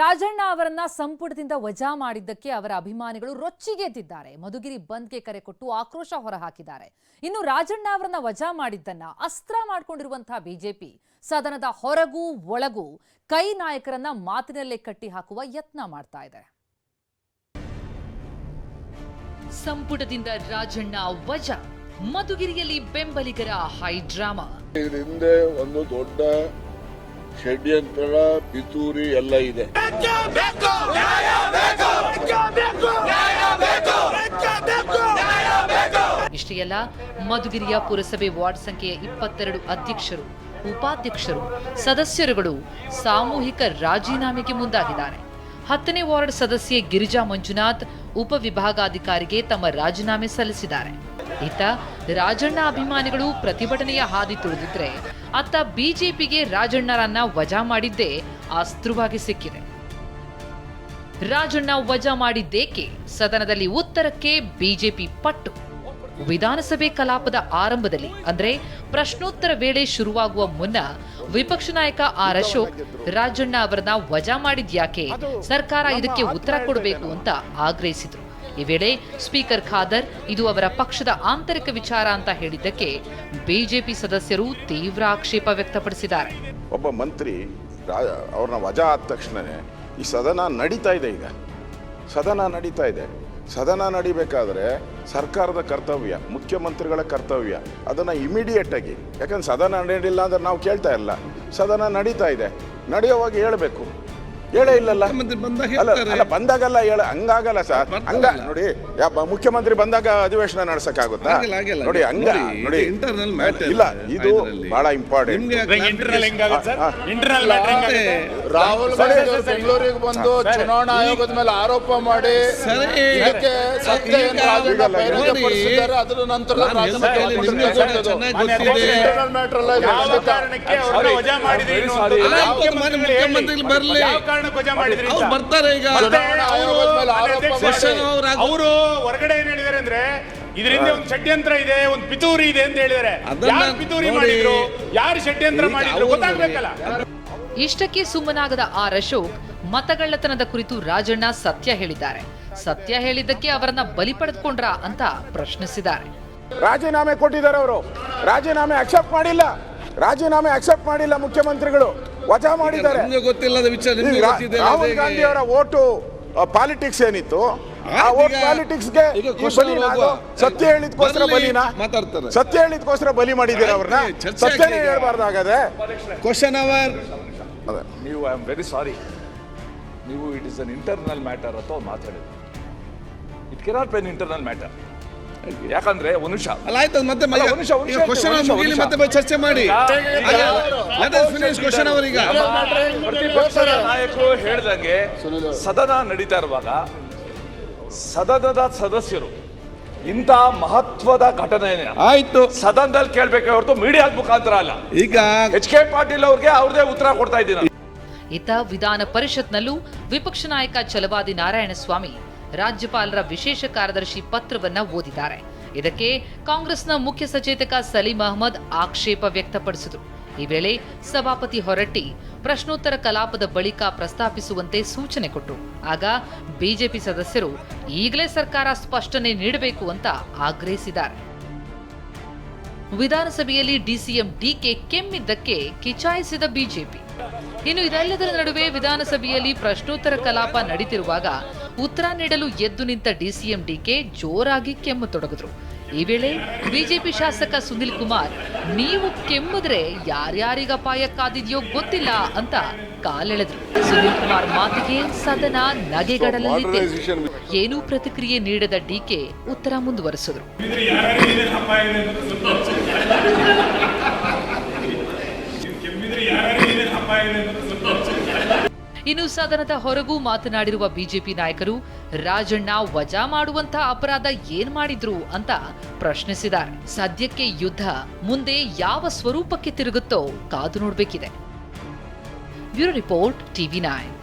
ರಾಜಣ್ಣ ಅವರನ್ನ ಸಂಪುಟದಿಂದ ವಜಾ ಮಾಡಿದ್ದಕ್ಕೆ ಅವರ ಅಭಿಮಾನಿಗಳು ರೊಚ್ಚಿಗೆದ್ದಿದ್ದಾರೆ. ಮಧುಗಿರಿ ಬಂದ್ಗೆ ಕರೆ ಕೊಟ್ಟು ಆಕ್ರೋಶ ಹೊರಹಾಕಿದ್ದಾರೆ. ಇನ್ನು ರಾಜಣ್ಣ ಅವರನ್ನ ವಜಾ ಮಾಡಿದ್ದನ್ನ ಅಸ್ತ್ರ ಮಾಡಿಕೊಂಡಿರುವಂತಹ ಬಿಜೆಪಿ ಸದನದ ಹೊರಗೂ ಒಳಗೂ ಕೈ ನಾಯಕರನ್ನ ಮಾತಿನಲ್ಲೇ ಕಟ್ಟಿ ಹಾಕುವ ಯತ್ನ ಮಾಡ್ತಾ ಇದೆ. ಸಂಪುಟದಿಂದ ರಾಜಣ್ಣ ವಜಾ ಮಧುಗಿರಿಯಲ್ಲಿ ಬೆಂಬಲಿಗರ ಹೈ ಡ್ರಾಮಾ ಇದ್ರ ಒಂದು ದೊಡ್ಡ ಷಡ್ಯಂತ್ರ, ಪಿತೂರಿ ಎಲ್ಲ ಇದೆ. ಇಷ್ಟೇ ಅಲ್ಲ ಮಧುಗಿರಿಯ ಪುರಸಭೆ ವಾರ್ಡ್ ಸಂಖ್ಯೆಯ ಇಪ್ಪತ್ತೆರಡು ಅಧ್ಯಕ್ಷರು, ಉಪಾಧ್ಯಕ್ಷರು, ಸದಸ್ಯರುಗಳು ಸಾಮೂಹಿಕ ರಾಜೀನಾಮೆಗೆ ಮುಂದಾಗಿದ್ದಾರೆ. ಹತ್ತನೇ ವಾರ್ಡ್ ಸದಸ್ಯೆ ಗಿರಿಜಾ ಮಂಜುನಾಥ್ ಉಪವಿಭಾಗಾಧಿಕಾರಿಗೆ ತಮ್ಮ ರಾಜೀನಾಮೆ ಸಲ್ಲಿಸಿದ್ದಾರೆ. ಇತ್ತ ರಾಜಣ್ಣ ಅಭಿಮಾನಿಗಳು ಪ್ರತಿಭಟನೆಯ ಹಾದಿ ತುಳಿದಿದ್ರೆ ಅತ್ತ ಬಿಜೆಪಿಗೆ ರಾಜಣ್ಣರನ್ನ ವಜಾ ಮಾಡಿದ್ದೇ ಅಸ್ತ್ರವಾಗಿ ಸಿಕ್ಕಿದೆ. ರಾಜಣ್ಣ ವಜಾ ಮಾಡಿದ್ದೇಕೆ? ಸದನದಲ್ಲಿ ಉತ್ತರಕ್ಕೆ ಬಿಜೆಪಿ ಪಟ್ಟು. ವಿಧಾನಸಭೆ ಕಲಾಪದ ಆರಂಭದಲ್ಲಿ, ಅಂದ್ರೆ ಪ್ರಶ್ನೋತ್ತರ ವೇಳೆ ಶುರುವಾಗುವ ಮುನ್ನ ವಿಪಕ್ಷ ನಾಯಕ ಆರ್ ಅಶೋಕ್, ರಾಜಣ್ಣ ಅವರನ್ನ ವಜಾ ಮಾಡಿದ್ಯಾಕೆ? ಸರ್ಕಾರ ಇದಕ್ಕೆ ಉತ್ತರ ಕೊಡಬೇಕು ಅಂತ ಆಗ್ರಹಿಸಿದ್ರು. ಈ ವೇಳೆ ಸ್ಪೀಕರ್ ಖಾದರ್, ಇದು ಅವರ ಪಕ್ಷದ ಆಂತರಿಕ ವಿಚಾರ ಅಂತ ಹೇಳಿದ್ದಕ್ಕೆ ಬಿಜೆಪಿ ಸದಸ್ಯರು ತೀವ್ರ ಆಕ್ಷೇಪ ವ್ಯಕ್ತಪಡಿಸಿದ್ದಾರೆ. ಒಬ್ಬ ಮಂತ್ರಿ ಅವ್ರನ್ನ ವಜಾ ಆದ ತಕ್ಷಣವೇ ಈ ಸದನ ನಡೀತಾ ಇದೆ ಈಗ. ಸದನ ನಡೀತಾ ಇದೆ. ಸದನ ನಡಿಬೇಕಾದ್ರೆ ಸರ್ಕಾರದ ಕರ್ತವ್ಯ, ಮುಖ್ಯಮಂತ್ರಿಗಳ ಕರ್ತವ್ಯ, ಅದನ್ನು ಇಮಿಡಿಯೇಟ್ ಆಗಿ. ಯಾಕಂದ್ರೆ ಸದನ ನಡೆಯಲಿಲ್ಲ ಅಂದ್ರೆ ನಾವು ಕೇಳ್ತಾ ಇಲ್ಲ. ಸದನ ನಡೀತಾ ಇದೆ. ನಡೆಯುವಾಗ ಹೇಳಬೇಕು. ಹೇಳೇ ಇಲ್ಲಲ್ಲ. ಮುಖ್ಯಮಂತ್ರಿ ಬಂದಾಗ ಅಲ್ಲ ಬಂದಾಗಲ್ಲ ಹೇಳ. ಹಂಗಾಗಲ್ಲ ಸರ್. ಹಂಗ ನೋಡಿ ಯಾ- ಮುಖ್ಯಮಂತ್ರಿ ಬಂದಾಗ ಅಧಿವೇಶನ ನಡ್ಸಕ್ಕಾಗುತ್ತಾ. ನೋಡಿ ಹಂಗ ನೋಡಿ, ಇಲ್ಲ ಇದು ಬಹಳ ಇಂಪಾರ್ಟೆಂಟ್ ನಿಮ್ಗೆ ಇಂಟರ್ನಲ್ ಹೆಂಗಾಗುತ್ತೆ ಸರ್? ಇಂಟರ್ನಲ್ ಮ್ಯಾಟರ್ ಹೆಂಗಾಗುತ್ತೆ? ರಾಹುಲ್ ಗಾಂಧಿ ಬೆಂಗಳೂರಿಗೆ ಬಂದು ಚುನಾವಣಾ ಆಯೋಗದ ಮೇಲೆ ಆರೋಪ ಮಾಡಿ ಅದರ ನಂತರ ಮುಖ್ಯಮಂತ್ರಿ- ಬರ್ಲಿ. ಕಾರಣಕ್ಕೆ ವಜಾ ಮಾಡಿದ್ರಿ ಅವ್ರು ಬರ್ತಾರೆ ಈಗ. ಅವರು ಹೊರಗಡೆ ಏನ್ ಹೇಳಿದಾರೆ ಅಂದ್ರೆ ಇದರಿಂದ ಒಂದು ಷಡ್ಯಂತ್ರ ಇದೆ ಒಂದು ಪಿತೂರಿ ಇದೆ ಅಂತ ಹೇಳಿದಾರೆ ಯಾರು ಪಿತೂರಿ ಮಾಡಿದ್ರು ಯಾರು ಷಡ್ಯಂತ್ರ ಮಾಡಿದ್ರು ಗೊತ್ತಾಗ್ಬೇಕಲ್ಲ. ಇಷ್ಟಕ್ಕೆ ಸುಮ್ಮನಾಗದ ಆರ್ ಅಶೋಕ್ ಮತಗಳ್ಳತನದ ಕುರಿತು ರಾಜಣ್ಣ ಸತ್ಯ ಹೇಳಿದ್ದಾರೆ. ಸತ್ಯ ಹೇಳಿದ್ದಕ್ಕೆ ಅವರನ್ನ ಬಲಿ ಪಡೆದುಕೊಂಡ್ರ ಅಂತ ಪ್ರಶ್ನಿಸಿದ್ದಾರೆ. ರಾಜೀನಾಮೆ ಕೊಟ್ಟಿದ್ದಾರೆ ಅವರು. ರಾಜೀನಾಮೆ ಅಕ್ಸೆಪ್ಟ್ ಮಾಡಿಲ್ಲ. ರಾಜೀನಾಮೆ ಅಕ್ಸೆಪ್ಟ್ ಮಾಡಿಲ್ಲ ಮುಖ್ಯಮಂತ್ರಿಗಳು. ವಜಾ ಮಾಡಿದ್ದಾರೆ. ರಾಹುಲ್ ಗಾಂಧಿ ಅವರ ಓಟು ಪಾಲಿಟಿಕ್ಸ್ ಏನಿತ್ತು? ಆ ಓಟ್ ಪಾಲಿಟಿಕ್ಸ್ ಪಾಲಿಟಿಕ್ಸ್ಗೆ ಈಗ ಸತ್ಯ ಹೇಳಿದ್ಕೋಸ್ಕರ ಬಲಿನ? ಮಾತಾಡ್ತಾರೆ. ಸತ್ಯ ಹೇಳಿದ್ಕೋಸ್ಕರ ಬಲಿ ಮಾಡಿದ್ದೀರ ಅವ್ರನ್ನ? ಸತ್ಯನೇ. ಹೇಳ್ಬಾರ್ದಾಗದೆ. ಕ್ವಶನ್ ಅವರ್ ಅದೇ. ನೀವು ಐ ಆಮ್ ವೆರಿ ಸಾರಿ ನೀವು it is an internal matter ಅಂತ ಮಾತಾಡಿದ್ರು it cannot be internal matter ಯಾಕಂದ್ರೆ ಒಂದು ನಿಮಿಷ. ಅಲ್ಲ ಆಯ್ತು ಮತ್ತೆ ಮನುಷ್ಯ ಕ್ವಶನ್ ಮತ್ತೆ ಚರ್ಚೆ ಮಾಡಿ. ಕ್ವಶನ್ ಪ್ರತಿಪಕ್ಷದ ನಾಯಕರು ಹೇಳ್ದಂಗೆ ಸದನ ನಡೀತಾ ಇರುವಾಗ ಸದನದ ಸದಸ್ಯರು ಇಂಥ ಮಹತ್ವದ ಘಟನೆ ಆಯ್ತು. ಸದನದಲ್ಲಿ ಕೇಳ್ಬೇಕು ಹೊರತು ಮೀಡಿಯಾದ ಮುಖಾಂತರ ಅಲ್ಲ. ಈಗ ಎಚ್ ಕೆ ಪಾಟೀಲ್ ಅವ್ರಿಗೆ ಅವ್ರದೇ ಉತ್ತರ ಕೊಡ್ತಾ ಇದ್ದೀನಿ ಇತ್ತ ವಿಧಾನ ಪರಿಷತ್ನಲ್ಲೂ ವಿಪಕ್ಷ ನಾಯಕ ಛಲವಾದಿ ನಾರಾಯಣಸ್ವಾಮಿ ರಾಜ್ಯಪಾಲರ ವಿಶೇಷ ಕಾರ್ಯದರ್ಶಿ ಪತ್ರವನ್ನ ಓದಿದ್ದಾರೆ. ಇದಕ್ಕೆ ಕಾಂಗ್ರೆಸ್ನ ಮುಖ್ಯ ಸಚೇತಕ ಸಲೀಂ ಅಹಮದ್ ಆಕ್ಷೇಪ ವ್ಯಕ್ತಪಡಿಸಿದರು. ಈ ವೇಳೆ ಸಭಾಪತಿ ಹೊರಟ್ಟಿ ಪ್ರಶ್ನೋತ್ತರ ಕಲಾಪದ ಬಳಿಕ ಪ್ರಸ್ತಾಪಿಸುವಂತೆ ಸೂಚನೆ ಕೊಟ್ಟರು. ಆಗ ಬಿಜೆಪಿ ಸದಸ್ಯರು ಈಗಲೇ ಸರ್ಕಾರ ಸ್ಪಷ್ಟನೆ ನೀಡಬೇಕು ಅಂತ ಆಗ್ರಹಿಸಿದ್ದಾರೆ. ವಿಧಾನಸಭೆಯಲ್ಲಿ ಡಿಸಿಎಂ ಡಿಕೆ ಕೆಮ್ಮಿದ್ದಕ್ಕೆ ಕಿಚಾಯಿಸಿದ ಬಿಜೆಪಿ. ಇನ್ನು ಇದೆಲ್ಲದರ ನಡುವೆ ವಿಧಾನಸಭೆಯಲ್ಲಿ ಪ್ರಶ್ನೋತ್ತರ ಕಲಾಪ ನಡೀತಿರುವಾಗ ಉತ್ತರ ನೀಡಲು ಎದ್ದು ನಿಂತ ಡಿಸಿಎಂ ಡಿಕೆ ಜೋರಾಗಿ ಕೆಮ್ಮು ತೊಡಗಿದ್ರು. ಈ ವೇಳೆ ಬಿಜೆಪಿ ಶಾಸಕ ಸುನಿಲ್ ಕುಮಾರ್ ನೀವು ಕೆಮ್ಮಿದ್ರೆ ಯಾರ್ಯಾರಿಗ ಅಪಾಯ ಕಾದಿದೆಯೋ ಗೊತ್ತಿಲ್ಲ ಅಂತ ಕಾಲೆಳೆದ್ರು. ಸುನಿಲ್ ಕುಮಾರ್ ಮಾತಿಗೆ ಸದನ ನಗೆಗಡಲಲ್ಲಿದೆ ಏನೂ ಪ್ರತಿಕ್ರಿಯೆ ನೀಡದ ಡಿಕೆ ಉತ್ತರ ಮುಂದುವರೆಸಿದ್ರು. ಇನ್ನು ಸದನದ ಹೊರಗೂ ಮಾತನಾಡಿರುವ ಬಿಜೆಪಿ ನಾಯಕರು, ರಾಜಣ್ಣ ವಜಾ ಮಾಡುವಂತ ಅಪರಾಧ ಏನ್ ಮಾಡಿದ್ರು ಅಂತ ಪ್ರಶ್ನಿಸಿದ್ದಾರೆ. ಸದ್ಯಕ್ಕೆ ಯುದ್ಧ ಮುಂದೆ ಯಾವ ಸ್ವರೂಪಕ್ಕೆ ತಿರುಗುತ್ತೋ ಕಾದು ನೋಡಬೇಕಿದೆ. Bureau report TV nine.